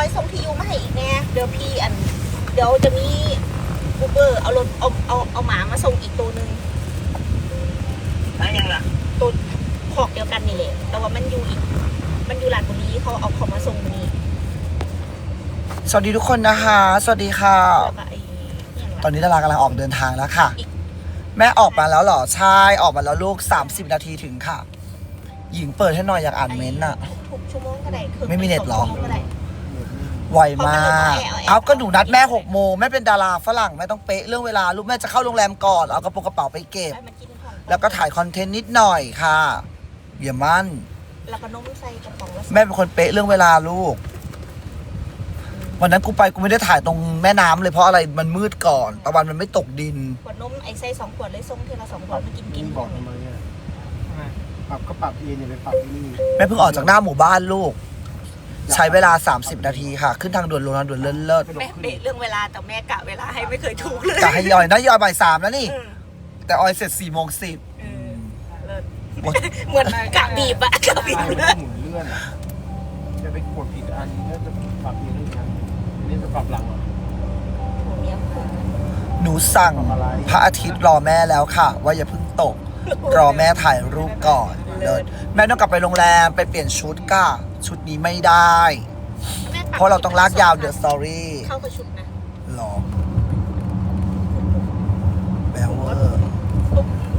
อยส่งที่อยู่มาให้อีกแน่เดี๋ยวพี่อัน เดี๋ยวจะมีอูเบอร์เอารถเอาเอาเอาหมามาส่งอีกตัวหนึ่งได้ยังล่ะตัวขอกเดียวกันนี่แหละแต่ว่ามันอยู่อีก มันอยู่หลานบุรีเขาเอาเขามาส่งบุรีสวัสดีทุกคนนะคะ สวัสดีค่ะ แล้วก็ไอ้เนี่ยตอนนี้ดารากำลังออกเดินทางแล้วค่ะ แม่ออกมาแล้วเหรอ ใช่ ออกมาแล้วลูก 30 นาทีถึงค่ะ หญิงเปิดให้หน่อยอยากอ่านเม้นต์น่ะทุกชั่วโมงก็ได้คือไม่มีเน็ตหรอ ชั่วโงก็ได้ ไวมากเอาเอาเอาเอาก็หนูนัดแม่หกโมงแม่เป็นดาราฝรั่งแม่ต้องเป๊ะเรื่องเวลาลูกแม่จะเข้าโรงแรมก่อนเอากระโปรงกระเป๋าไปเก็บให้มันกินของแล้วก็ถ่ายคอนเทนต์นิดหน่อยค่ะอย่ามั่นแล้วก็นมใส่กระป๋องแล้วแม่เป็นคนเป๊ะเรื่องเวลาลูกวันนั้นกูไปกูไม่ได้ถ่ายตรงแม่น้ำเลยเพราะอะไรมันมืดก่อนตะวันมันไม่ตกดินขวดนมไอ้ใส่สองขวดเลยส่งเทีละสองขวดมันกินกินบอกทำไมอะปรับก็ปรับเองอย่าไปปรับที่นี่แม่เพิ่งออกจากหน้าหมู่บ้านลูก ใช้เวลา 30 นาทีค่ะ ขึ้นทางด่วนลงทางด่วนเลิศเลิศแม่เบะเรื่องเวลาแต่แม่กะเวลาให้ไม่เคยถูกเลยกะให้ยอยนะยอยบ่ายสามแล้วนี่ เออแต่ออยเสร็จ4ี่โมงสิบ เออเลิศเหมือนกะบีบอะกะบีใช่บมันหมุนเลื่อนอะจะไปกดผิดอันก็จะปรับเองทุกอันอันนี่จะปรับหลังอะหัวเมียคุณหนูสั่งพระอาทิตย์รอแม่แล้วค่ะ ว่าอย่าเพิ่งตก รอแม่ถ่ายรูปก่อนเลิศแม่ต้องกลับไปโรงแรมไปเปลี่ยนชุดก้า ชุดนี้ไม่ได้ แม่ปบเพราะเราต้องลากยาวเดอะสตอรี่เข้ากับชุดนะหรอแบลเวอร์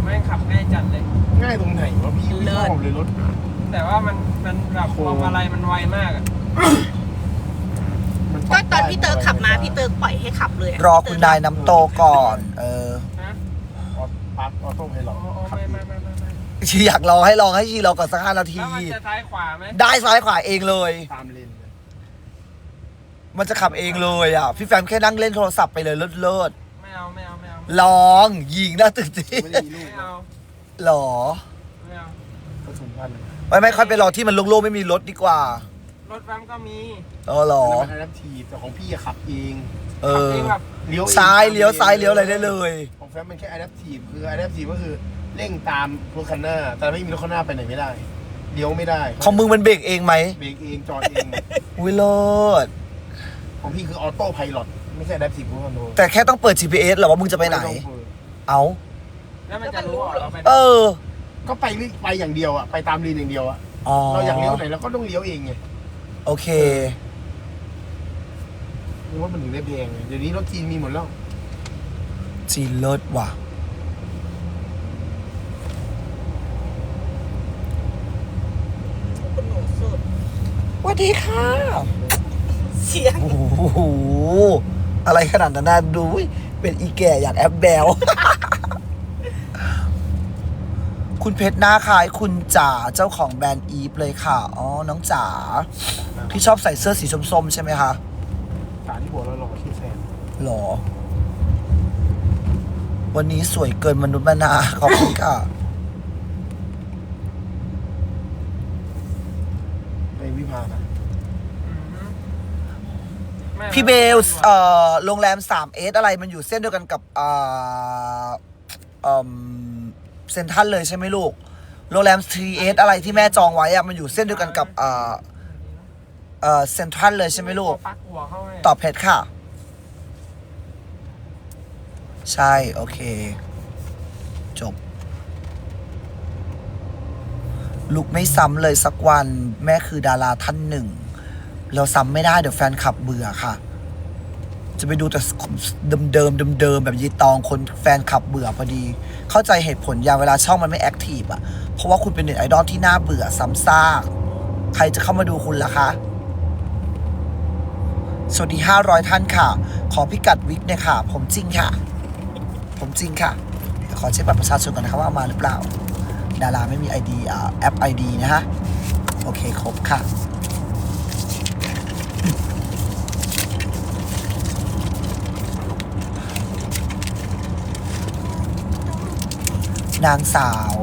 แม่งขับง่ายจัดเลย ง่ายตรงไหนวะพี่ไม่ชอบเลยรถ แต่ว่ามันมันแบบพวงมาลัยมันไวมากอะมันก็ตอนพี่เติร์กขับมาพี่เติร์กปล่อยให้ขับเลยะรอคุณนายน้ำโตก่อน เออ ฮะ ออปั๊บออโต้ไพลอโอ้ต ชีอยากรอให้ลองให้ชีรอก่อนสักห้านาที แล้วมันจะซ้ายขวาไหมได้ซ้ายขวาเองเลย ตามเลนเลยมันจะขับเองเลยอะ พี่แฟมแค่นั่งเล่นโทรศัพท์ไปเลยเลิศเลิศไม่เอาไม่เอาไม่เอาๆลองยิงน่าตื่นเต้นไม่ได้มีลูกไม่นะเอาหรอ ไม่เอากระสุนพันธุ์ไม่ไม่ค่อยไปรอที่มันโล่งๆไม่มีรถดีกว่า รถแฟมก็มีเออหรอ อันนั้นมันอะแดปทีฟแต่ของพี่อะขับเองเอขับอ เองแบบเลี้ยวองซ้ายเลี้ยวซ้ายเลี้ยวอะไรได้เลย ของแฟมมันแค่อะแดปทีฟคืออะแดปทีฟก็คือ เร่งตามรถคันหน้า แต่ไม่มีรถคันหน้าไปไหนไม่ได้เลี้ยวไม่ได้ของมึงมันเบรกเองไหมเบรกเองจอดเองวิโรดของพี่คือออโต้ไพลอตไม่ใช่อะแดปทีฟคอนโทรแต่แค่ต้องเปิด GPS เหรอว่ามึงจะไปไหน เอา แล้วมันจะรู้เหรอเราไปไหนเออ ก็ไปเรื่อยไปอย่างเดียวอะไปตามเลนอย่างเดียวอะอ๋อเราอยากเลี้ยวไหนเราก็ต้องเลี้ยวเองไงโอเค รถมันถึงได้แพงไงเดี๋ยวนี้รถจีนมีหมดแล้ว จีนเลิศว่ะ คุณหนูสุด ส วัสดีค่ะ เสียง โอ้โห อะไรขนาดนั้นนะดูอุ๊ยเป็นอีแก่อยากแอปแบล คุณเพชรหน้าคล้ายคุณจ๋าเจ้าของแบรนด์อีฟเลยค่ะ อ๋อ น้องจ๋าที่ชอบใส่เสื้อสีส้มๆใช่ไหมคะ สารที่หัวเราหล่อชื่อแซมหรอ วันนี้สวยเกินมนุษย์มนา ขอบคุณค่ะ ในวิภานะ อือฮึไม่ พี่เบลเอ่อโรงแรม3เอสอะไรมันอยู่เส้นเดียวกันกับอ่าเอ่อเซนทรันเลยใช่ไหมลูก โรงแรม3เอสอะไรที่แม่จองไว้อะมันอยู่เส้นเดียวกันกับอ่าเอ่อเซนทรันเลยใช่ไหมลูกขอปักหัวเข้าให้ตอบเพชรค่ะ ใช่ โอเค จบ ลุกไม่ซ้ำเลยสักวันแม่คือดาราท่านหนึ่ง เราซ้ำไม่ได้เดี๋ยวแฟนคลับเบื่อค่ะ จะไปดูแต่เดิมเดิมเดิมเดิมๆแบบยีตองคนแฟนคลับเบื่อพอดี เข้าใจเหตุผลอย่างเวลาช่องมันไม่แอคทีฟอะ เพราะว่าคุณเป็นเน็ตไอดอลที่น่าเบื่อซ้ำซากใครจะเข้ามาดูคุณล่ะคะสวัสดี 500 ท่านค่ะ ขอพิกัดวิกเนี่ยค่ะ ผมจริงค่ะ ผมจริงค่ะ ขอเช็คบัตรประชาชนก่อนนะครับว่าเอามาหรือเปล่า ดาราไม่มี ID อ่าแอป ID นะฮะ โอเค ครบค่ะ นางสาว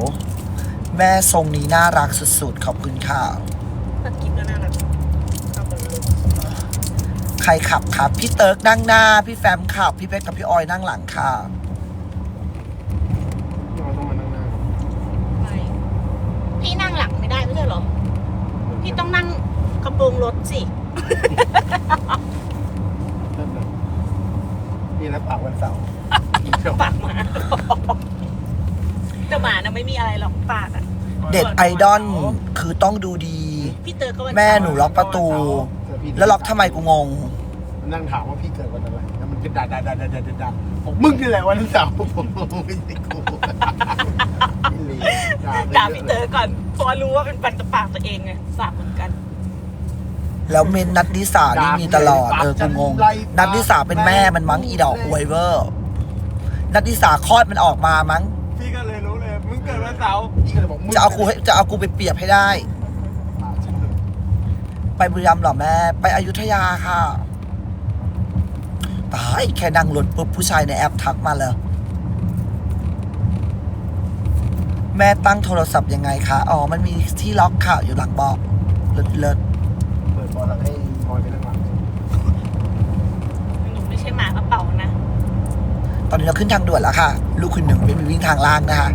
แม่ทรงนี้น่ารักสุดๆ ขอบคุณค่ะ ตัดคลิปแล้วน่ารักเข้ากันเลยใครขับครับ พี่เติร์กนั่งหน้า พี่แฟมขับ พี่เป๊กกับพี่ออยนั่งหลังค่ะที่เราต้องมานั่งหน้าไม่พี่นั่งหลังไม่ได้ไม่ใช่เหรอ พี่ต้องนั่งกระโปรงรถสิ นี่นะปากวันเสาร์ ปากหมา แต่หมาน่ะไม่มีอะไรหรอกปากอะเด็ดไอดอลคือต้องดูดี พี่เตอร์ก็วันแม่หนูล็อกประตู แล้วล็อกทำไมกูงง นั่งถามว่าพี่เกิดวันอะไรแล้วมันก็ด่าด่าด่าด่าด่าด่าบอกมึงนี่แหละวันเสาร์ผมไม่ใช่กูด่าด่าพี่เตอร์ก่อนเพราะรู้ว่าเป็นปันกับปากตัวเองไงสาบเหมือนกันแล้วเมนนัดนิสานี่มีตลอดเออกูงงนัดนิสาเป็นแม่มันมั้งอีดอกอวยเวอร์นัดนิสาคลอดมันออกมามั้ง พี่ก็เลยรู้เลย มึง เกิดวันเสาร์พี่ก็เลยบอกมึงจะเอากูให้จะเอากูไปเปรียบให้ได้ ไปบุรีรัมย์เหรอแม่ ไปอยุธยาค่ะ ตายแค่นั่งรถปุ๊บผู้ชายในแอปทักมาเลย แม่ตั้งโทรศัพท์ยังไงคะ อ๋อ มันมีที่ล็อกค่ะ อยู่หลังเบาะเลิศเลิศเปิดบอลแล้วให้บอยไปนั่งหลังหนูไม่ใช่หมากระเป๋านะ ตอนนี้เราขึ้นทางด่วนแล้วค่ะ ลูกคุณหนึ่งไม่มีวิ่งทางล่างนะคะ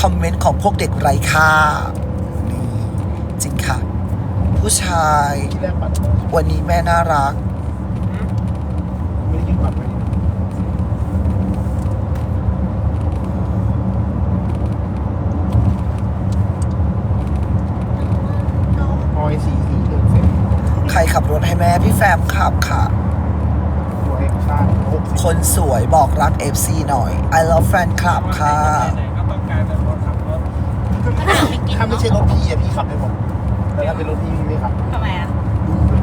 คอมเมนต์ของพวกเด็กไร้ค่านี่จริงค่ะ ผู้ชายที่แรกปัดวันนี้แม่น่ารัก ไม่ได้ยินปัดไว้บอยสี่สี่เดินเสร็จใครขับรถให้แม่พี่แฟมขับค่ะหัวแห่งชาติหกสิบคนสวยบอกรัก FC หน่อย I love fan club ค่ะไหนๆก็ ต้องกลายเป็นคนขับรถถ้าไม่ใช่รถพี่อะพี่ขับได้หมดแต่ถ้าเป็นรถพี่พี่ไม่ขับทำไมอะดูเลย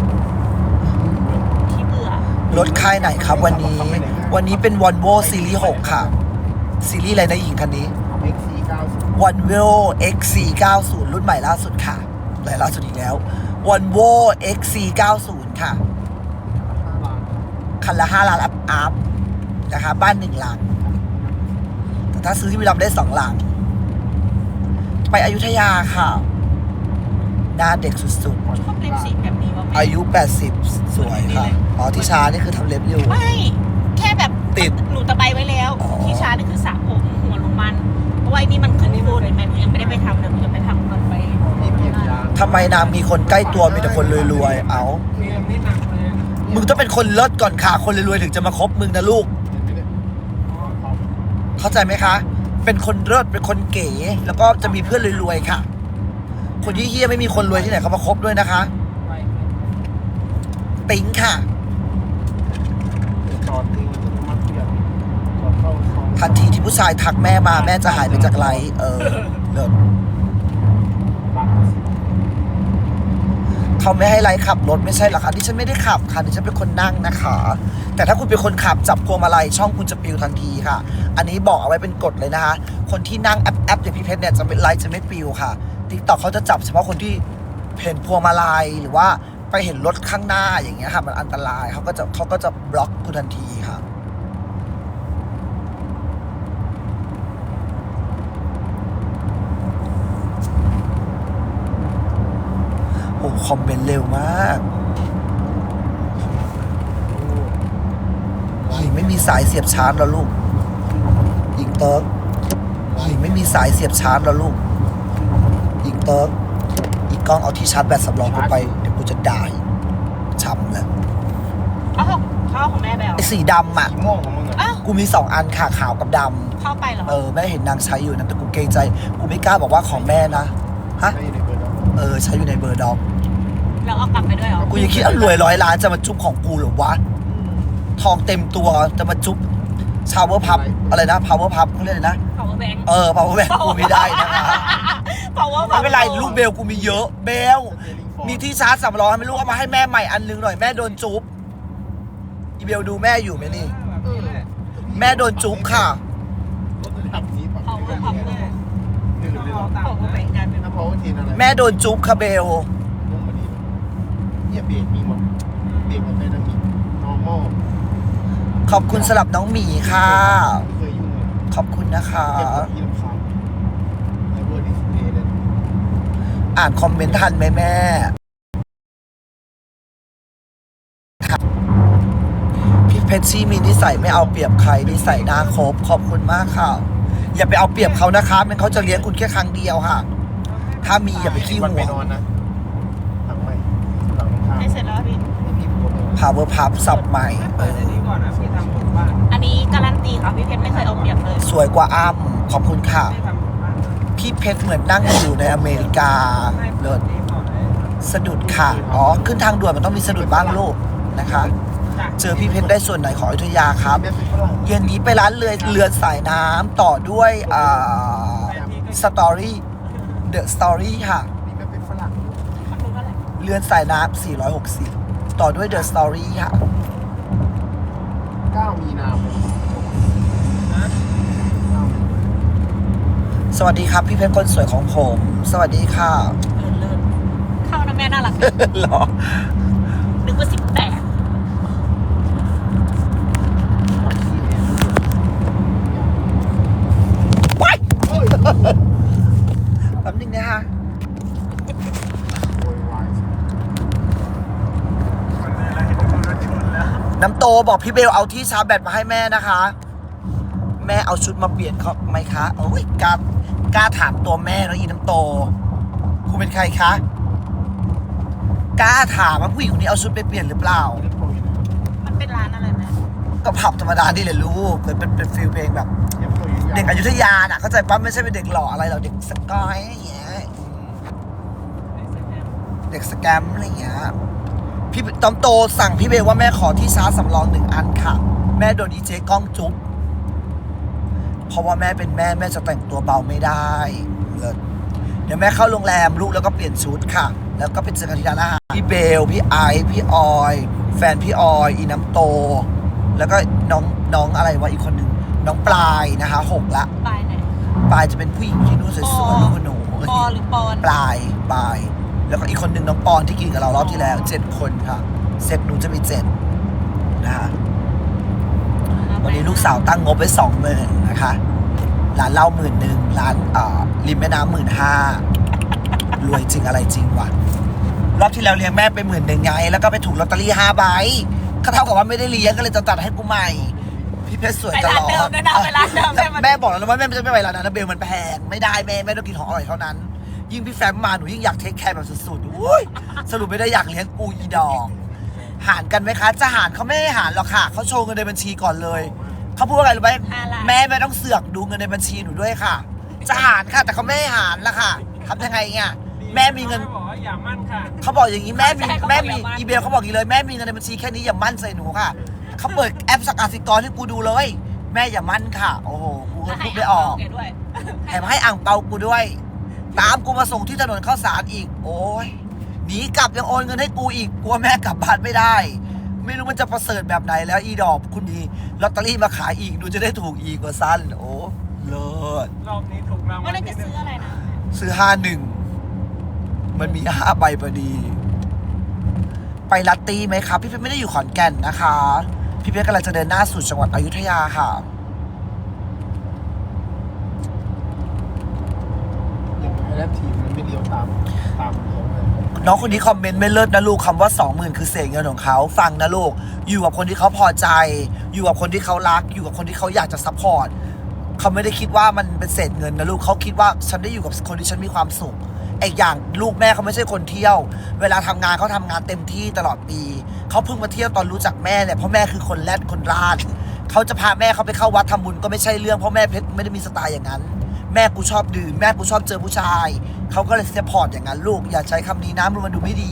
พี่เบื่อรถค่ายไหนครับวันนี้ วันนี้เป็น Volvo Series 6ค่ะ ซีรีส์อะไรนะหญิงคันนี้เอ็กซี่เก้าสิบ Volvo XC90 รุ่นใหม่ล่าสุดค่ะใหม่ล่าสุดอีกแล้ว Volvo XC90 ค่ะห้าล้านคันละ5ล้านอัพอัพนะคะบ้านหนึ่งหลังแต่ ถ้าซื้อที่บุรีรัมย์ได้สองหลัง ไปอยุธยาค่ะ หน้าเด็กสุดชอบเล็บสีแบบนี้ว่าๆอายุ 80 สวยค่ะ อ๋อ ที่ช้านี่คือทำเล็บอยู่ ไม่ แค่แบบติดหนูตะไบไว้แล้ว อ๋อ ที่ชาร์จนี่คือสระผมหัวลงมัน เพราะว่าไอ้นี่มันเคยไม่โบนเลยแม่หนูยังไม่ได้ไปทำเลยหนูจะไปทำตอนไปมีเปลี่ยนยางทำไมนางมีคนใกล้ตัวมีแต่คนรวยๆ เอาเกมนี่หนักเลยนะมึงต้องเป็นคนเลิศก่อนค่ะ คนรวยๆ ถึงจะมาคบมึงนะลูก เห็นไหมเนี่ย เข้าใจไหมคะ เป็นคนเลิศเป็นคนเก๋แล้วก็จะมีเพื่อนรวยๆค่ะ คนที่เฮี้ยไม่มีคนรวยที่ไหนเขามาคบด้วยนะคะ ติ๊งค่ะจอดทิ้งมันเปลี่ยนจอเข้าซอง ทันทีที่ผู้ชายทักแม่มาแม่จะหายไปจากไลฟ์เออเลิศ บัง เขาไม่ให้ไลฟ์ขับรถไม่ใช่หรอคะที่ฉันไม่ได้ขับค่ะที่ฉันเป็นคนนั่งนะคะ แต่ถ้าคุณเป็นคนขับจับพวงมาลัยช่องคุณจะปิวทันทีค่ะ อันนี้บอกเอาไว้เป็นกฎเลยนะคะ คนที่นั่งแอปแอปอย่างพี่เพชรเนี่ยจะเป็นไลฟ์จะไม่ปิวค่ะทิกตอกเขาจะจับเฉพาะคนที่เห็นพวงมาลัยหรือว่าไปเห็นรถข้างหน้าอย่างเงี้ยค่ะมันอันตรายเขาก็จะเขาก็จะบล็อกคุณทันทีค่ะ โอ้คอมเมนต์เร็วมากหญิงไม่มีสายเสียบชาร์จแล้วลูกหญิงเติร์กหญิงไม่มีสายเสียบชาร์จแล้วลูกหญิงเติร์กอีกกล้องเอาที่ชาร์จแบตสำรองกูไปเดี๋ยวกูจะด่าช้ำเลยเอ้าเข้าของแม่ไปเหรอไอ้สีดำอะสีม่วงของมึงอะอ้าวกูมีสองอันค่ะขาวกับดเข้าไปเหรอำเออแม่เห็นนางใช้อยู่นะแต่กูเกรงใจ กูไม่กล้าบอกว่าของแม่นะ ฮะไม่อยู่ในเบอร์ดอกเออ ใช้อยู่ในเบอร์ด็อก แล้วเอากลับไปด้วยเหรอกูยังคิดว่ารวยร้อยล้านจะมาจุ๊บของกูเหรือวะ ทองเต็มตัวจะมาจุ๊บชาวเวอร์พับอะไรนะ power พับเขาเรียกอะไรนะ power bank เออ power bank กูไม่ได้นะคะ power ไม่เป็นไรลูกเบลกูมีเยอะ เบล มีที่ชาร์จสำรองให้ไม่รู้เอามาให้แม่ใหม่อันนึงหน่อยแม่โดนจุ๊บอีเบลดูแม่อยู่ไหมนี่แบบนี้แหละแม่โดนจุ๊บค่ะรถระดับสีปรับ power power หนึ่งหรือ power bank กันเป็นถ้า power ทีนอะไรแม่โดนจุ๊บค่ะเบลลงมาดี เนี่ยเบรกมีหมดเบรกมันเป็นอะไรมี normal ขอบคุณสำหรับน้องหมีค่ะ ไม่เคยยุ่งเลยขอบคุณนะคะ เก็บของที่ลำคาญไอ้เบอร์ดิสเพย์เนี่ยอ่านคอมเมนต์ทันไหมแม่พี่เพชรชี่มีนิสัยไม่เอาเปรียบใครนิสัยน่าคบขอบคุณมากค่ะ อย่าไปเอาเปรียบเขานะคะมันเขาจะเลี้ยงคุณแค่ครั้งเดียวค่ะ ถ้ามีอย่าไปขี้วันหัไปวนอนนะหลังไม่หลังข้าง ให้เสร็จแล้วพี่ให้พี่ power pub สับใหม่เปิดอันนี้ก่อนนะพี่ทำผมบ้านอันนี้การันตีค่ะพี่เพชรไม่เคยเอาเปรียบเลยสวยกว่าอ้ำขอบคุณค่ะไม่ทำผมบ้านพี่เพชรเหมือนนั่งอยู่ในอเมริกาให้เปิเลิดศนี้ก่อนเลยสะดุดค่ะ อ๋อ ขึ้นทางด่วนมันต้องมีสะดุดบ้างลูกนะคะจ้ะเจอพี่เพชรได้ส่วนไหนของอยุธยาครับแม่เป็นฝรั่งเย็นนี้ไปร้านเรือเรือนสายน้ำต่อด้วยอ่าสตอรี่เดอะสตอรี่ค่ะ นี่แม่เป็นฝรั่ง คนรู้ เท่าไหร่เรือนสายน้ำ460 ต่อด้วยเดอะสตอรี่ค่ะ 9 มีนาคมนะสวัสดีครับ พี่เพชรคนสวยของผม สวัสดีค่ะเลิศเลิศเข้านะแม่น่ารัก หรอ นึกว่าสิบแปดว้ายแป๊บนึงนะคะ โวยวาย คนอะไรให้ผมรถช นแล้วน้ำโตบอกพี่เบลเอาที่ชาร์จแบตมาให้แม่นะคะ แม่เอาชุดมาเปลี่ยนเขาไหมคะโอ้ยกล้ากล้าถามตัวแม่แล้วอีน้ำโตคุณเป็นใครคะกล้าถามว่าผู้หญิงคนนี้เอาชุดไปเปลี่ยนหรือเปล่า มันเป็นร้านอะไรแม่ก็ผับธรรมดานี่แหละลูกเป็นเป็นเป็นฟิลเพลงแบบ เด็กอยุธยาน่ะเข้าใจปั๊ไม่ใช่เป็นเด็กหล่ออะไรหรอกเด็กสกอยอย่างเงี้ยเด็กสแกมอะไรอย่างเงี้ย พี่ตอมโตสั่งพี่เบลว่าแม่ขอที่ชาร์จสำรองหนึ่งอันค่ะ แม่โดนดีเจกล้องจุ๊บเพราะว่าแม่เป็นแม่แม่จะแต่งตัวเบาไม่ได้เลิศเดี๋ยวแม่เข้าโรงแรมลูกแล้วก็เปลี่ยนชุดค่ะ แล้วก็ไปเจอกันที่ร้านอาหารพี่เบล พี่ไอซ์พี่ออย แฟนพี่ออย อีน้ำโต แล้วก็น้องน้องอะไรวะอีกคนหนึ่งน้องปลายนะคะหกละปลายไหนปลายจะเป็นผู้หญิงที่นู่นสวยๆลูกหนูปอหรือปอนปลายปลาย แล้วก็อีกคนหนึ่งน้องปอนที่กินกับเรารอบที่แล้วเจ็ดคนค่ะเซตหนูจะมีเจ็ดนะคะวันนี้ลูกสาวตั้งงบไว้สองหมื่นนะคะร้านเหล้าหมื่นหนึ่งร้านเอ่อริมแม่น้ำหมื่นห้ารวยจริงอะไรจริงวะรอบที่แล้วเลี้ยงแม่ไปหมื่นหนึ่งไง แล้วก็ไปถูกลอตเตอรี่ห้าใบก็เท่ากับว่าไม่ได้เลี้ยงก็เลยจะตัดให้กูใหม่ พี่เพชรสวยไปตร้าลนอดเดิมด้วยนะไปร้านเดิมแต่แม่มันแม่บอกแล้วว่าแม่จะไม่ไปร้านนั้นนะเบลมันแพงไม่ได้แม่แม่ต้องกินของอร่อยเท่านั้น ยิ่งพี่แฟมมาหนูยิ่งอยากเทคแคร์แบบสุดๆอุ้ยสรุปไม่ได้อยากเลี้ยงกูอีดอกหารกันไหมคะ จะหารเขาไม่ให้หารหรอกค่ะเขาโชว์เงินในบัญชีก่อนเลย เขาพูดว่าอะไรรู้ไหมห้าล้านแม่ไม่ต้องเสือกดูเงินในบัญชีหนูด้วยค่ะ จะหารค่ะ แต่เขาไม่ให้หารละค่ะทำยังไงเนี่ยแม่มีเงิน บอกว่าอย่ามั่นค่ะ เขาบอกอย่างนี้แม่มีใช่เขาบอกแม่มีอย่ามั่นอีเบลเขาบอกอย่างนี้เลยแม่มีเงินในบัญชีแค่นี้อย่ามั่นใส่หนูค่ะเขาเปิดแอปสักอาสิกรให้กูดูเลย แม่อย่ามั่นค่ะ โอ้โหกูก็พูดไม่ออกแกด้วยแถมให้อ่างเปากูด้วย ตามกูมาส่งที่ถนนข้าวสารอีก โอ้ยหนีกลับยังโอนเงินให้กูอีกกลัวแม่กลับบ้านไม่ได้ ไม่รู้มันจะประเสริฐแบบไหนแล้วอีดอกคุณดีลอตเตอรี่มาขายอีกดูจะได้ถูกอีกกว่าสั้นโอ้เลิศรอบนี้ถูกรางวัว่าลเราจะที่หนึ่ซื้งออะไรนะซื้อห้าหนึ่งมันมีห้าใบพอดี ไปลัตตี้ไหมครับพี่เพชรไม่ได้อยู่ขอนแก่นนะคะ พี่เพชรกำลังจะเดินหน้าสู่จังหวัดอยุธยาค่ะ แรปทีมมันไม่เดียวตามตามเขาเลยน้องคนนี้คอมเมนต์ไม่เลิศนะลูกคำว่าสองหมื่นคือเศษเงินของเขาฟังนะลูก อยู่กับคนที่เขาพอใจ อยู่กับคนที่เขารัก อยู่กับคนที่เขาอยากจะซัพพอร์ตเขาไม่ได้คิดว่ามันเป็นเศษเงินนะลูกเขาคิดว่าฉันได้อยู่กับคนที่ฉันมีความสุขไอ้อย่างลูกแม่เขาไม่ใช่คนเที่ยว เวลาทำงานเขาทำงานเต็มที่ตลอดปีเขาเพิ่งมาเที่ยวตอนรู้จักแม่เนี่ยเพราะแม่คือคนแรดคนราดเขาจะพาแม่เขาไปเข้าวัดทำบุญก็ไม่ใช่เรื่องเพราะแม่เพชรไม่ได้มีสไตล์อย่างนั้น แม่กูชอบดื่มแม่กูชอบเจอผู้ชาย เขาก็เลยสปอร์ตอย่างนั้นลูก อย่าใช้คำนี้นะมันดูไม่ดี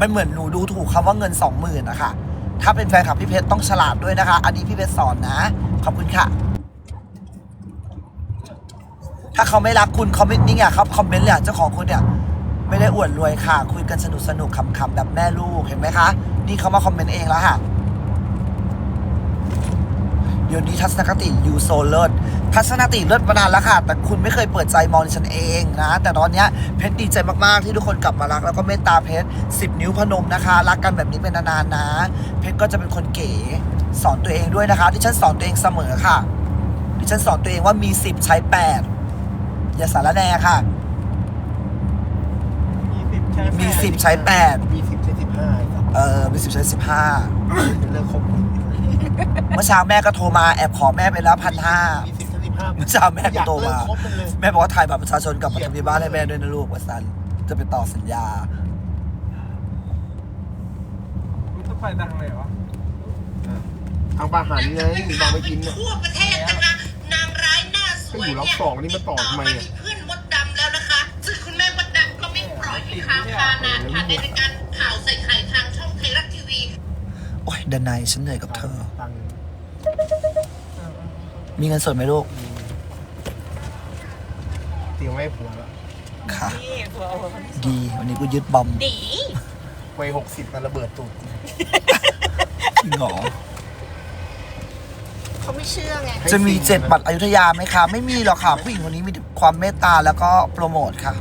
มันเหมือนหนูดูถูกคำว่าเงินสองหมื่นนะคะถ้าเป็นแฟนคลับพี่เพชรต้องฉลาดด้วยนะคะ อันนี้พี่เพชรสอนนะ ขอบคุณค่ะ ถ้าเขาไม่รักคุณเขาไม่นี่ไงครับคอมเมนต์เลยเจ้าของคนเนี่ย ไม่ได้อวดรวยค่ะ คุยกันสนุกสนุกขำๆแบบแม่ลูกเห็นไหมคะ นี่เขามาคอมเมนต์เองแล้วค่ะ เดี๋ยวนี้ทัศนคติยูโซเลิศทัศนคติเลิศมานานแล้วค่ะ แต่คุณไม่เคยเปิดใจมองดิฉันเองนะ แต่ตอนเนี้ยเพชรดีใจมากๆ ที่ทุกคนกลับมารัก แล้วก็เมตตาเพชรสิบนิ้วพนมนะคะ รักกันแบบนี้เป็นนานๆนะ เพชรก็จะเป็นคนเก๋สอนตัวเองด้วยนะคะที่ฉันสอนตัวเองเสมอค่ะที่ฉันสอนตัวเองว่ามีสิบใช้แปดอย่าสารแหนค่ะมีสิบใช้มีสิบใช้แปดมีสิบใช้สิบห้าเออมีสิบใช้สิบห้าเป็นเรื่องครบ เมื่อเช้าแม่ก็โทรมาแอบขอแม่ไปแล้วพันห้ามีสิบใช้สิบห้าเมื่อเช้าแม่ก็โทรมาอยกเลิกคบมันเลยแม่บอกว่าถ่ายบัตรประชาชนกลับมาทะเบียนบ้านให้แม่ด้วยนะลูกว่าสันจะไปต่อสัญญาพฤษภไปทางไหนวะทางปาหันไงบางไปกินเนี่ยทั่วประเทศนะคะนางร้ายหน้าสวยก็อยู่ล็อกเนี่ยสองนี่มาต่อทำไมต่ออะปเพื่อนมดดำแล้วนะคะซึ่งคุณแม่มดดำก็ไม่ปล่อยให้ค้างคานานค่ะในรายการข่าวใส่ไข่ทางช่องไทยรัฐทีวี โอ้ยดันไนยฉันเหนื่อยกับเธอตังค์เออเออ มีเงินสดไหมลูก เตรียมไว้ให้ผัวแล้วค่ะ นี่เผื่อเอาคนที่ดี วันนี้กูยึดบอมดี วัยหกสิบมันระเบิดตูดจริงเหรอเขาไม่เชื่อไงจะมีเจ็ดบัตรอยุธยาไหมคะ ไม่มีหรอกค่ะ ผู้หญิงคนนี้มีความเมตตาแล้วก็โปรโมทค่ะ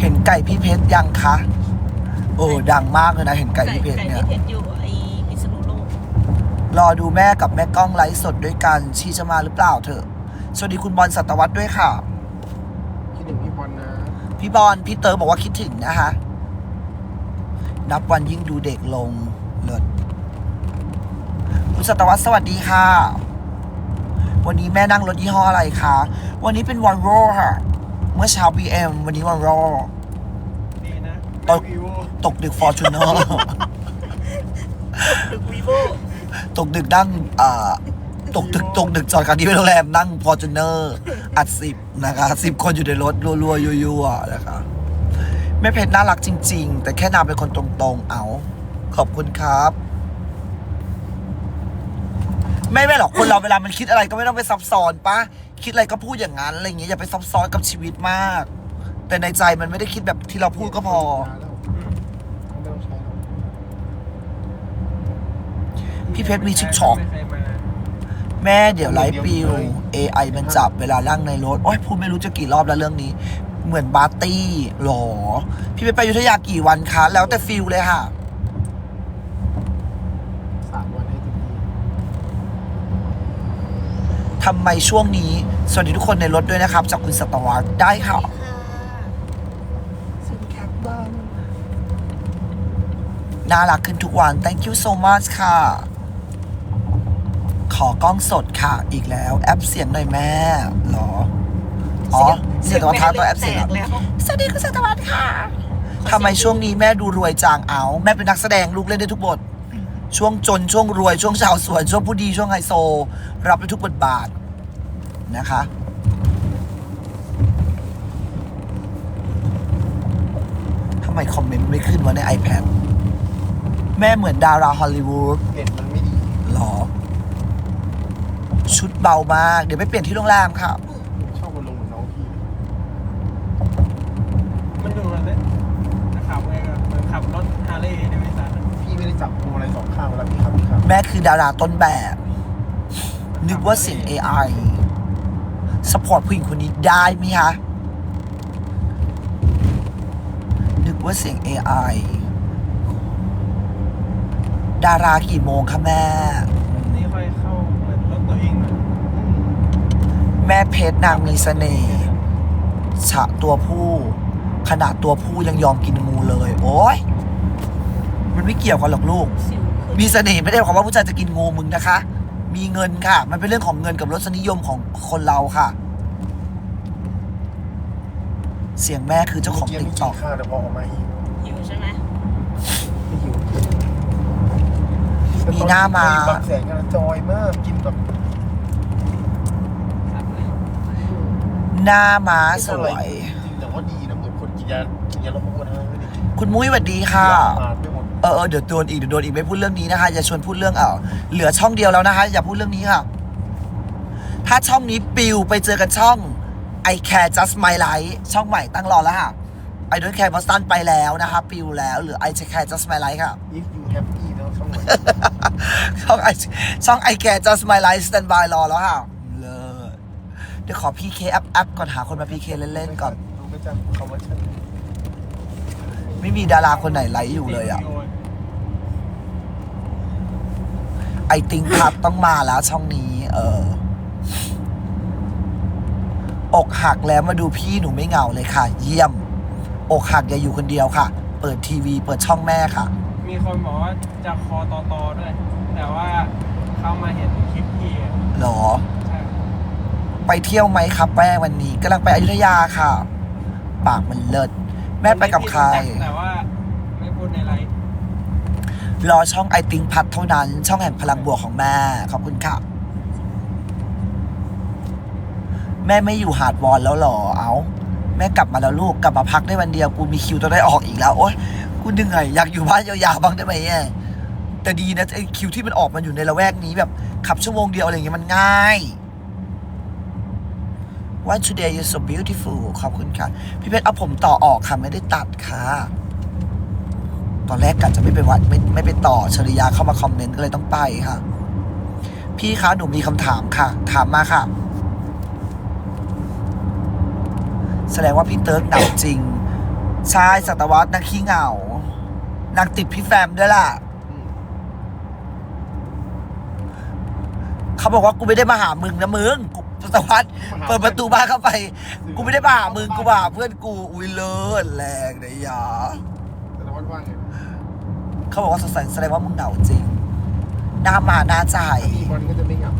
เห็นไก่พี่เพชรยังคะโอ้ดังมากเลยนะเห็นไก่พี่เพชรเนี่ยไก่พี่เพชรอยู่ไอ้พิษณุโลกรอดูแม่กับแม่ก้องไลฟ์สดด้วยกันชีจะมาหรือเปล่าเถอะสวัสดีคุณบอลสัตวัตด้วยค่ะ คิดถึงพี่บอลนะ พี่บอลพี่เต๋อบอกว่าคิดถึงนะคะ นับวันยิ่งดูเด็กลงเลิศคุณสัตวัตสวัสดีค่ะ วันนี้แม่นั่งรถยี่ห้ออะไรคะ วันนี้เป็นวันโรค่ะ เมื่อเช้า BM วันนี้วันโรดีนะ ตกวิวตกดึกฟอร์จูเนอร์ดึกวีโวตกดึกนั่งอ่าตกดึกตกดึกจอดกันที่โรงแรมนั่งฟอร์จูเนอร์อัดสิบนะคะสิบคนอยู่ในรถรัวๆยั่วๆนะคะแม่เพชรน่ารักจริง ๆ แต่แค่นางเป็นคนตรงๆ เอา ขอบคุณครับ ไม่ไม่หรอกคนเราเวลามันคิดอะไรก็ไม่ต้องไปซับซ้อนปะคิดอะไรก็พูดอย่างนั้นอะไรอย่างเงี้ยอย่าไปซับซ้อนกับชีวิตมาก แต่ในใจมันไม่ได้คิดแบบที่เราพูดก็พอ พี่เพชรมีชิคช็อกแม่เดี๋ยวไลฟ์ปิว AI มันจับเวลานั่งในรถ โอ้ยพูดไม่รู้จะกี่รอบแล้วเรื่องนี้ เหมือนบาร์ตี้หรอ พี่ไปไปอยุธยากี่วันคะ แล้วแต่ฟิลเลยค่ะสามวันให้เต็มที่ทำไมช่วงนี้ สวัสดีทุกคนในรถด้วยนะครับ จากคุณสตวรรษได้ค่ะ ค่ะ สินแคปบ้าน น่ารักขึ้นทุกวัน thank you so much ค่ะ ขอกล้องสดค่ะอีกแล้ว แอปเสียงหน่อยแม่หรอ อ๋อเสียงตัวท้าตัวแอปเสียงเหรอแตกแล้วสวัสดีคุณสตวรรษค่ะทำไมช่วงนี้แม่ดูรวยจังเอา แม่เป็นนักแสดงลูกเล่นได้ทุกบท ช่วงจนช่วงรวยช่วงชาวสวน ช่วงผู้ดีช่วงไฮโซ รับได้ทุกบทบาทนะคะทำไมคอมเมนต์ไม่ขึ้นวะใน iPad แม่เหมือนดาราฮอลลีวูดเน็ตมันไม่ดีหรอ ชุดเบามาก เดี๋ยวไปเปลี่ยนที่โรงแรมค่ะ ชอบมันลงเหมือนน้องพี่ มันดูมันเนี่ยขับไงก็เหมือนขับรถฮาร์เลย์ในบริษัทอะพี่ไม่ได้จับพวงอะไรสองข้างเวลาพี่ขับพี่ขับแม่คือดาราต้นแบบ นึกว่าเสียง AI สปอร์ตผู้หญิงคนนี้ได้ไหมคะ นึกว่าเสียง AI ดารากี่โมงคะแม่ นี่ค่อยเข้าเหมือนรถตัวเองหน่อยแม่เพชรนางมีเสน่ห์ฉะตัวผู้ขนาดตัวผู้ยังยอมกินงูเลย โอ้ยมันไม่เกี่ยวกันหรอกลูก สิวขึ้นมีเสน่ห์ไม่ได้หมายความว่าผู้ชายจะกินงูมึงนะคะ มีเงินค่ะ มันเป็นเรื่องของเงินกับรสนิยมของคนเราค่ะ เสียงแม่คือเจ้าของเมื่อติ๊กี้กไม่ต็กิอนกข้าวแต่พอออกมาหิว หิวใช่ไหมไม่หิว มีหน้ามา บางแสนกันจอยมากกินแบบขับเลยหน้าม้าสวย จริงแต่ว่าดีนะเหมือนคนกินยากินยาลดอ้วนนะไม่ได้กินคุณมุ้ยสวัสดีค่ะทานไม่หมดเออเออเดี๋ยวโดนอีกเดี๋ยวโดนอีกไม่พูดเรื่องนี้นะคะอย่าชวนพูดเรื่องเออเหลือช่องเดียวแล้วนะคะ อย่าพูดเรื่องนี้ค่ะ ถ้าช่องนี้ปิวไปเจอกันช่อง I care just my life ช่องใหม่ตั้งรอแล้วค่ะ I don't care Boston ไปแล้วนะคะ ปิวแล้วเหรือ I care just my life ค่ะ if you happy แล้ว ช่องไหนช่องไอช่องไอแก just my life stand by รอแล้วค่ะเลิศเดี๋ยวขอ PK แอปแอปก่อนหาคนมา PK เคเล่นๆก่อน รู้ไหมจ๊ะคำว่าฉันไม่มีดาราคนไหนไลฟ์อยู่เลยอะ ไอติงครับต้องมาแล้วช่องนี้ เออ อกหักแล้วมาดูพี่หนูไม่เหงาเลยค่ะ เยี่ยม อกหักอย่าอยู่คนเดียวค่ะ เปิดทีวี เปิดช่องแม่ค่ะ มีคนบอกว่าจะคอตอตอด้วย แต่ว่าเขามาเห็นคลิปพี่อะหรอ ใช่ไปเที่ยวไหมครับแม่วันนี้กำลังไปอยุธยาค่ะ ปากมันเลิศแม่ไปกับใคร แต่ว่าไม่พูดในไลฟ์รอช่องไอติงพัดเท่านั้น ช่องแห่งพลังบวกของแม่ ขอบคุณค่ะ แม่ไม่อยู่หาดวอนแล้วเหรอ เอา แม่กลับมาแล้วลูก กลับมาพักได้วันเดียว กูมีคิวต้องได้ออกอีกแล้ว โอ๊ย กูเหนื่อยอยากอยู่บ้านยาวๆบ้างได้ไหมเนี่ยแต่ดีนะไอคิวที่มันออกมาอยู่ในละแวกนี้แบบ ขับชั่วโมงเดียวอะไรอย่างเงี้ยมันง่าย Why today you so beautiful ขอบคุณค่ะ พี่เพชรเอาผมต่อออกค่ะ ไม่ได้ตัดค่ะ ตอนแรกกะจะไม่ไปวัดไม่ไม่ไปต่อชริยาเข้ามาคอมเมนต์ก็เลยต้องไปค่ะ พี่คะหนูมีคำถามค่ะ ถามมาค่ะ แสดงว่าพี่เติร์กเหงาจริง ใช่สัตวัตนางขี้เหงา นางติดพี่แฟมด้วยล่ะ เขาบอกว่ากูไม่ได้มาหามึงนะมึงกูสัตวัตเปิดประตูบ้านเข้าไป กูไม่ได้มาหามึงกูมาหาเพื่อนกูอุ้ยเลิศแรงเลยยาแต่ละวันว่างไงเขาบอกว่าสงสัยแสดงว่ามึงเหงาจริงหน้ามาหน้าใจ พี่บอลก็จะไม่เหงา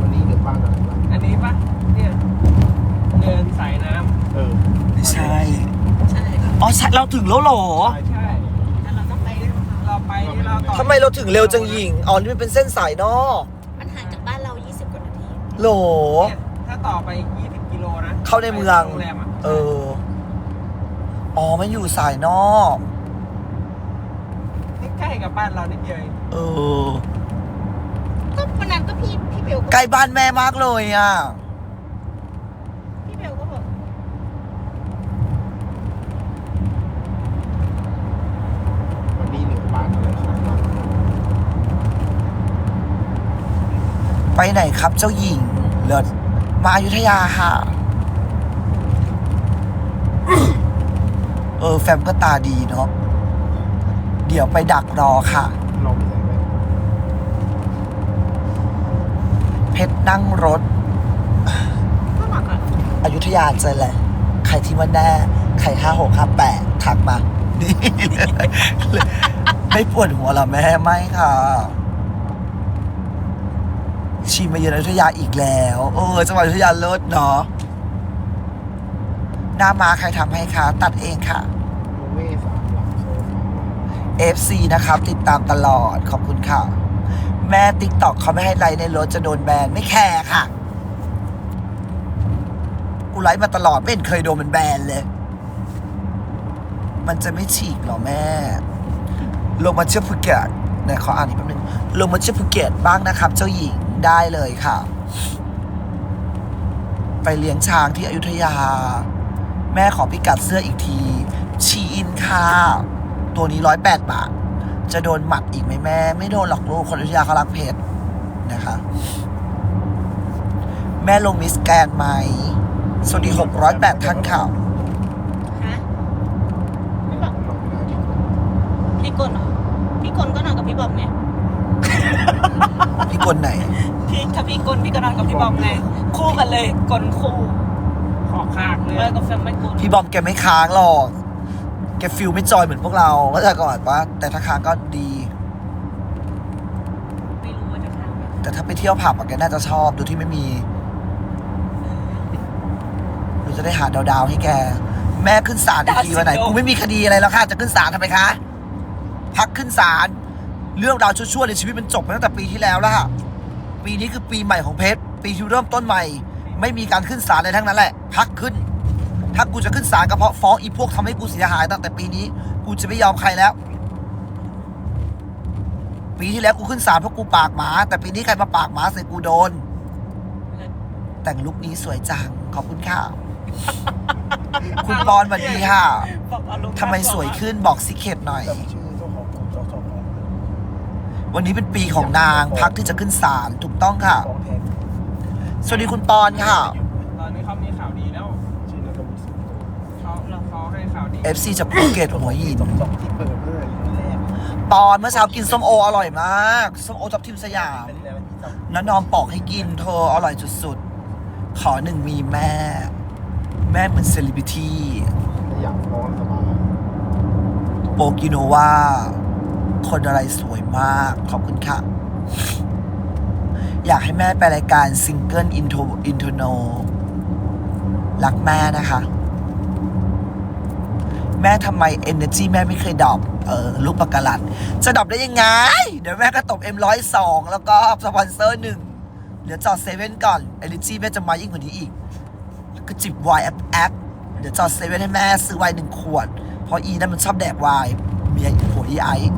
วันนี้เดี๋ยวบ้านอะไรบ้าง อันนี้ปะเนี่ย เดินสายน้เออไม่ใช่ ใช่ค่ะอ๋อใช่เราถึงแล้วเหรอำใช่แล้วเราต้องไปเรื่อยๆเราไปที่เราต่อทำไมเราถึงเร็วจังหญิง อ๋อ นี่มันเป็นเส้นสายนอกมันห่างจากบ้านเรา 20 กว่านาทีโหลเนี่ยถ้าต่อไปอีก20 กิโลนะเข้าในเมือง ไปโรงแรมอะเออ อ๋อ มันอยู่สายนอก ใกล้ๆกับบ้านเรานิดเดียวเองเออ ก็วันนั้นก็พี่พี่เบลก็ใกล้บ้านแม่มากเลยอะ พี่เบลก็บอก วันนี้เหลือบ้านอะไรครับบ้าง ไปไหนครับเจ้าหญิง เลิศมาอยุธยาค่ะ เออ แฟมก็ตาดีเนาะ เดี๋ยวไปดักรอค่ะลองไปใส่ไว้เพชรนั่งรถก็หนักอะอยุธยาเจอแหละใครที่ว่าแน่ใครห้าหกห้าแปดทักมา นี่ ไม่ปวดหัวเหรอแม่ ไม่ค่ะ ชีมาเยือนอยุธยาอีกแล้ว เออจังหวัดอยุธยาเลิศเนาะหน้ามาใครทำให้คะตัดเองค่ะ เวสามหลังโซฟา FC นะครับ ติดตามตลอดขอบคุณค่ะ แม่ติ๊กตอกเขาไม่ให้ไลน์ในรถจะโดนแบนไม่แคร์ค่ะ กูไลฟ์มาตลอดไม่เห็นเคยโดนมันแบนเลย มันจะไม่ฉีกเหรอแม่ ลงมาเชื่อภูเก็ตเนี่ยขออ่านอีกแป๊บนึงลงมาเชื่อภูเก็ตบ้างนะครับ เจ้าหญิง ได้เลยค่ะ ไปเลี้ยงช้างที่อยุธยา แม่ขอพิกัดเสื้ออีกทีชีอินค่ะ ตัวนี้ร้อยแปดบาท จะโดนหมัดอีกไหมแม่ ไม่โดนหรอกลูกคนอยุธยาเขารักเพชรนะคะ แม่ลงมิสแกนไหมสวัสดีหกร้อยแปดท่านค่ะฮะไม่บอกพี่กลเหรอพี่กลก็นอนกับพี่บอมไง พี่กลไหน พี่ถ้าพี่กลพี่ก็นอนกับพี่บอมไงคู่กันเลยกลคู่ขอคากเลเอยอกับแฟนไม่กลพี่บอมแกไม่ค้างหรอก แกฟิลไม่จอยเหมือนพวกเราก็จะก่อนปะแต่ถ้าค้างก็ดี ไม่รู้ว่าจะทำไหมแต่ถ้าไปเที่ยวผับอะแกน่าจะชอบดูที่ไม่มีเราจะได้หาดาวๆให้แก แม่ขึ้นศาลอีกทีวันไหนกูไม่มีคดีอะไรแล้วค่ะ จะขึ้นศาลทำไมคะ พักขึ้นศาล เรื่องราวชั่วๆในชีวิตมันจบไปตั้งแต่ปีที่แล้วแล้วค่ะปีนี้คือปีใหม่ของเพชรปีที่เริ่มต้นใหม่ ไม่มีการขึ้นศาลอะไรทั้งนั้นแหละ พักขึ้น ถ้ากูจะขึ้นศาลก็เพราะฟ้องอีพวกทำให้กูเสียหายตั้งแต่ปีนี้ กูจะไม่ยอมใครแล้ว ปีที่แล้วกูขึ้นศาลเพราะกูปากหมา แต่ปีนี้ใครมาปากหมาใส่กูโดน แต่งลุคนี้สวยจังขอบคุณค่ะคุณปอนสวัสดีค่ะบอกอารณ์ทำไมสวยขึ้นบอกสิเคตหน่อย วันนี้เป็นปีของนางพักที่จะขึ้นศาลถูกต้องค่ะของแทนสวัสดีคุณปอนค่ะ ตอนนี้เขามีข่าวดีแล้วชื่อนักบุษเขาเขาให้ข่าวดี FC จากภูเก็ตหัวหินจบจบที่เปิดเพื่อที่แรกปอนเมื่อเช้ากินส้มโออร่อยมากส้มโอทับทิมสยามเป็นแล้วที่จำน้านอมปอกให้กินเธออร่อยสุดๆ ขอหนึ่งมีแม่ แม่เหมือนเซเลบริตี้อยากฟ้องสบายโปกิโนวา คนอะไรสวยมาก ขอบคุณค่ะ อยากให้แม่ไปรายการซิงเกิลอินโทรอินโทโนรักแม่นะคะ แม่ทำไม Energy แม่ไม่เคยดรอปเออลูกปากกาลัด จะดรอปได้ยังไง เดี๋ยวแม่ก็ตบ M102 แล้วก็สปอนเซอร์หนึ่งเดี๋ยวจอดเซเว่นก่อน Energy แม่จะมายิ่งกว่านี้อีก แล้วก็จิบไวน์แอปแอปเดี๋ยวจอดเซเว่นให้แม่ซื้อไวน์หนึ่งขวด เพราะอีนั่นมันชอบแดกไวน์เมียผัวอีไอซ์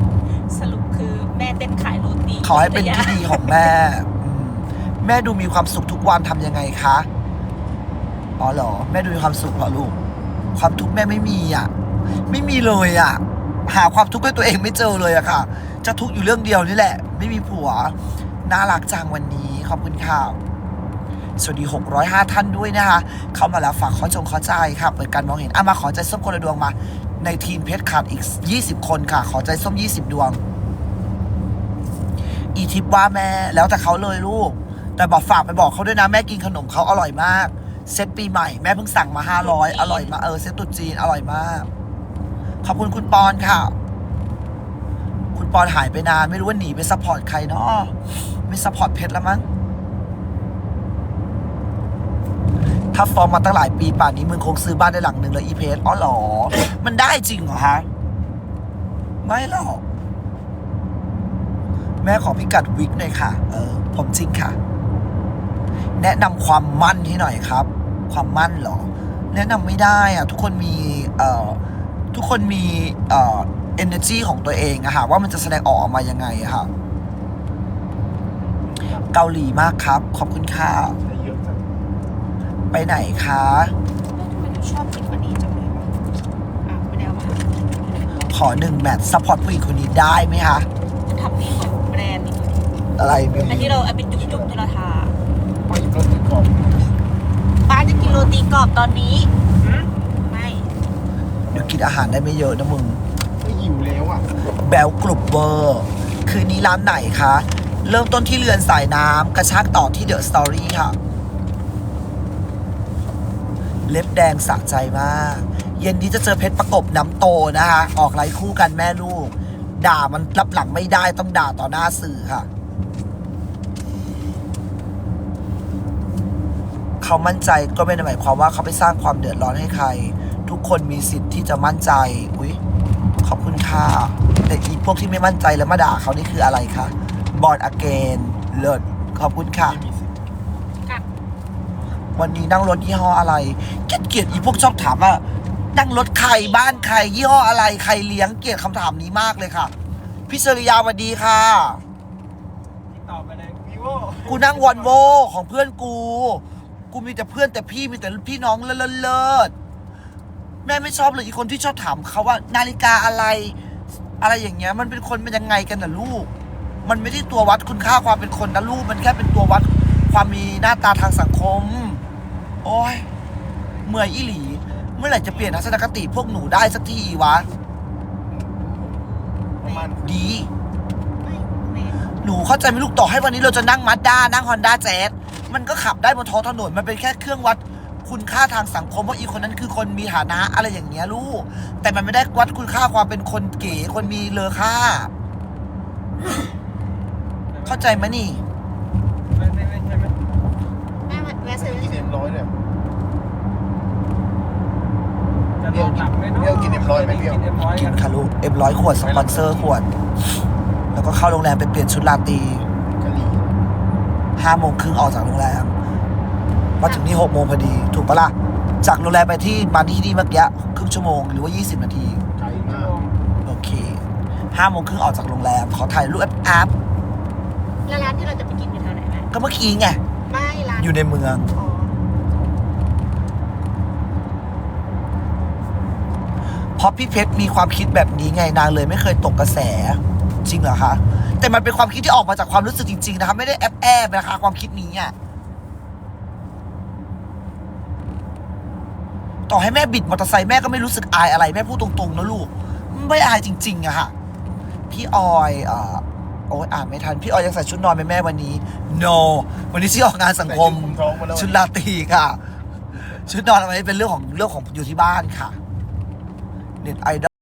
สรุปคือแม่เต้นขายโรตีขอให้เป็นที่ดีของแม่ แม่ดูมีความสุขทุกวันทำยังไงคะ อ๋อเหรอ แม่ดูมีความสุขเหรอลูก ความทุกข์แม่ไม่มีอะ ไม่มีเลยอะ หาความทุกข์ให้ตัวเองไม่เจอเลยอะค่ะ จะทุกข์อยู่เรื่องเดียวนี่แหละ ไม่มีผัว น่ารักจังวันนี้ ขอบคุณค่ะสวัสดี 605 ท่านด้วยนะคะ เข้ามาแล้วฝากขอจงขอใจค่ะ เปิดการมองเห็น อะ มาขอใจส้มคนละดวงมา ในทีมเพชรขาดอีก 20 คนค่ะ ขอใจส้ม 20 ดวง อีทิปว่าแม่แล้วแต่เขาเลยลูก แต่บอกฝากไปบอกเขาด้วยนะ แม่กินขนมเขาอร่อยมาก เซตปีใหม่ แม่เพิ่งสั่งมา 500 อร่อยมาเออเซตตุ๊จีนอร่อยมาก ขอบคุณคุณปอนค่ะ คุณปอนหายไปนาน ไม่รู้ว่าหนีไปซัพพอร์ตใครเนาะไม่ซัพพอร์ตเพชรแล้วมั้ง ถ้าฟอร์มมาตั้งหลายปีป่านนี้มึงคงซื้อบ้านได้หลังหนึ่งแล้วอีเพชรอ๋อหรอ มันได้จริงเหรอฮะ ไม่หรอก แม่ขอพิกัดวิกหน่อยค่ะ เออ ผมจริงค่ะ แนะนำความมั่นให้หน่อยครับ ความมั่นหรอ แนะนำไม่ได้อะทุกคนมีเอ่อทุกคนมีเอ่อ energy ของตัวเองอะค่ะว่ามันจะแสดงออกมายังไงอะค่ะ เกาหลีมากครับ ขอบคุณค่ะ ไปไหนคะทำไมหนูชอบกินอันนี้จังเลยวะอะไม่ได้เอามาขอหนึ่งแมตช์ซัพพอร์ตผู้หญิงคนนี้ได้ไหมคะ ทำนี่ของแบรนด์นี่อะไรไม่อันที่เราเอาเป็นจุกๆที่เราทาไม่รถติดกรอบป้าจะกินโรตีกรอบตอนนี้ไม่เดี๋ยวกินอาหารได้ไม่เยอะนะมึง ไม่หิวแล้วอะแบลกรุบเวอร์ คืนนี้ร้านไหนคะ เริ่มต้นที่เรือนสายน้ำกระชากต่อที่เดอะสตอรี่ค่ะ เล็บแดงสะใจมาก เย็นนี้จะเจอเพชรประกบน้ำโตนะคะ ออกไลฟ์คู่กันแม่ลูก ด่ามันรับหลังไม่ได้ต้องด่าต่อหน้าสื่อค่ะเขามั่นใจก็ไม่ได้หมายความว่าเขาไปสร้างความเดือดร้อนให้ใคร ทุกคนมีสิทธิ์ที่จะมั่นใจ อุ๊ยขอบคุณค่ะแต่อีพวกที่ไม่มั่นใจแล้วมาด่าเขานี่คืออะไรคะบอดอเกนเลิศขอบคุณค่ะ วันนี้นั่งรถยี่ห้ออะไรเกลียดเกลียดอีพวกชอบถามว่านั่งรถใครบ้านใคร ยี่ห้ออะไรใครเลี้ยงเกลียดคำถามนี้มากเลยค่ะ พี่เชริยาสวัสดีค่ะติดต่อไปเลยวีโวกูนั่งวอนโวของเพื่อนกู กูมีแต่เพื่อนแต่พี่มีแต่พี่น้องเลิศเลิศเลิศแม่ไม่ชอบเลยอีกคนที่ชอบถามเขาว่า นาฬิกาอะไร อะไรอย่างเงี้ย มันเป็นคนเป็นยังไงกันน่ะลูก มันไม่ได้ตัววัดคุณค่าความเป็นคนนะลูก มันแค่เป็นตัววัด ความมีหน้าตาทางสังคม โอ้ย เมื่อยอีหลี เมื่อไหร่จะเปลี่ยนทัศนคติพวกหนูได้สักทีวะประมาณดีไม่ไม่หนูเข้าใจไหมลูกต่อให้วันนี้เราจะนั่งมาด้านั่งฮอนด้าแจ๊สมันก็ขับได้บนท้องถนน มันเป็นแค่เครื่องวัดคุณค่าทางสังคมว่าอีกคนนั้นคือคนมีฐานะอะไรอย่างเงี้ยลูก แต่มันไม่ได้วัดคุณค่าความเป็นคนเก๋คนมีเลอค่า เข้าใจไหมนี่ไม่ไม่ไม่ใช่ไหมแม่แม่ซื้อกินเอ็มร้อยเนี่ยจะลองหลับไหมเนาะเดี๋ยวกินเอ็มร้อยไหมเดี๋ยวกินเอ็มร้อยกิกันนค่ะลูกเอ็มร้อยขวดสปอนเซอร์ขวด แล้วก็เข้าโรงแรมไปเปลี่ยนชุดราตรีกะหรี่ห้าโมงครึ่งออกจากโรงแรมมาถึงนี่หกโมงพอดี ถูกปะล่ะ จากโรงแรมไปที่มาที่นี่เมื่อกี้ครึ่งชั่วโมงหรือว่ายี่สิบนาที ไกลมากโอเคห้าโมงครึ่งออกจากโรงแรม ขอถ่ายรูปแอปแอปแล้วร้านที่เราจะไปกินอยู่แถวไหนแม่ก็เมื่อกี้ไงไม่ร้าน อยู่ในเมืองอ๋อเพราะพี่เพชรมีความคิดแบบนี้ไงนางเลยไม่เคยตกกระแสจริงเหรอคะ แต่มันเป็นความคิดที่ออกมาจากความรู้สึกจริง ๆ นะคะไม่ได้แอบแอบนะคะ ความคิดนี้อะต่อให้แม่บิดมอเตอร์ไซค์แม่ก็ไม่รู้สึกอายอะไร แม่พูดตรงๆนะลูก ไม่อายจริง ๆอะค่ะ พี่ออยอ่อ โอ้ยอ่านไม่ทัน พี่ออยยังใส่ชุดนอนไหมแม่วันนี้ no วันนี้ที่ออกงานสังคม ใส่ชุดคุมท้องมาแล้ว ชุดราตรีค่ะ ชุดนอนอะไรเป็นเรื่องของเรื่องของอยู่ที่บ้านค่ะ เน็ตไอดอล